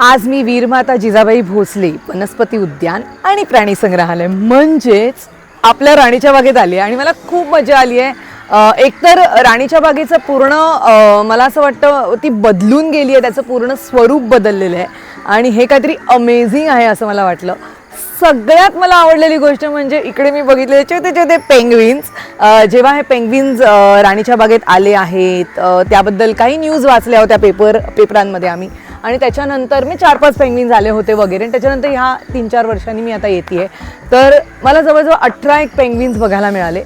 आज मी वीरमाता जिजाबाई भोसले वनस्पती उद्यान आणि प्राणी संग्रहालय. म्हणजेच आपल्या राणीच्या बागेत आली आहे आणि मला खूप मजा आली आहे. एकतर राणीच्या बागेचं पूर्ण मला असं वाटतं ती बदलून गेली आहे त्याचं पूर्ण स्वरूप बदललेलं आहे. आणि हे काहीतरी अमेझिंग आहे असं मला वाटलं. सगळ्यात मला आवडलेली गोष्ट म्हणजे इकडे मी बघितले छोटे छोटे पेंग्विन्स जेव्हा हे पेंग्विन्स राणीच्या बागेत आले आहेत त्याबद्दल काही न्यूज वाचल्या होत्या पेपर पेपरांमध्ये आम्ही. आणि त्याच्यानंतर मी चार पाच पेंग्विन आले होते वगैरे. आणि त्याच्यानंतर ह्या तीन चार वर्षांनी मी आता येते तर मला जवळजवळ अठरा एक पेंग्विन्स बघायला मिळाले.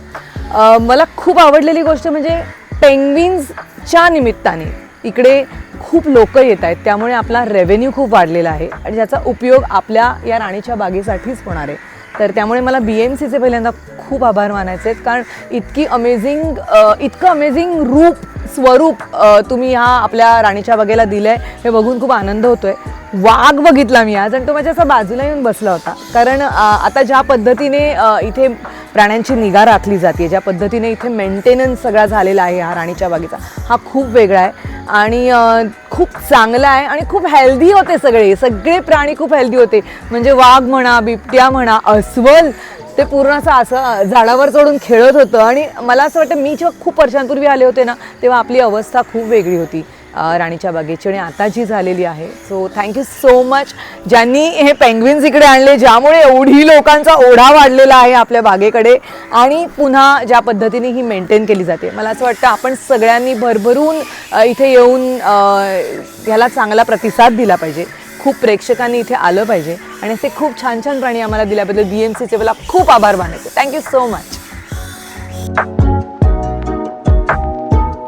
मला खूप आवडलेली गोष्ट म्हणजे पेंग्विन्सच्या निमित्ताने इकडे खूप लोक येत आहेत. त्यामुळे आपला रेव्हेन्यू खूप वाढलेला आहे. आणि ज्याचा उपयोग आपल्या या राणीच्या बागेसाठीच होणार आहे. तर त्यामुळे मला बी एम सीचे पहिल्यांदा खूप आभार मानायचे आहेत. कारण इतकी अमेझिंग इतकं अमेझिंग रूप स्वरूप तुम्ही ह्या आपल्या राणीच्या बागेला दिलं आहे हे बघून खूप आनंद होतोय. वाघ बघितला मी आज आणि तो माझ्या असा बाजूला येऊन बसला होता. कारण आता ज्या पद्धतीने इथे प्राण्यांची निगा राखली जाते ज्या पद्धतीने इथे मेंटेनन्स सगळा झालेला आहे हा राणीच्या बागेचा हा खूप वेगळा आहे. आणि खूप चांगला आहे आणि खूप हेल्दी होते सगळे. सगळे प्राणी खूप हेल्दी होते. म्हणजे वाघ म्हणा बिबट्या म्हणा अस्वल ते पूर्ण असं असं झाडावर चढून खेळत होतं. आणि मला असं वाटतं मी जेव्हा खूप वर्षांपूर्वी आले होते ना तेव्हा आपली अवस्था खूप वेगळी होती राणीच्या बागेची. आणि आता जी झालेली आहे. सो थँक्यू सो मच ज्यांनी हे पेंग्विन्स इकडे आणले ज्यामुळे एवढी लोकांचा ओढा वाढलेला आहे आपल्या बागेकडे. आणि पुन्हा ज्या पद्धतीने ही मेंटेन केली जाते. मला असं वाटतं आपण सगळ्यांनी भरभरून इथे येऊन ह्याला चांगला प्रतिसाद दिला पाहिजे. खूप प्रेक्षकांनी इथे आलं पाहिजे. आणि असे खूप छान छान प्राणी आम्हाला दिल्याबद्दल बी एम सीचे मला खूप आभार मानायचे. Thank you so much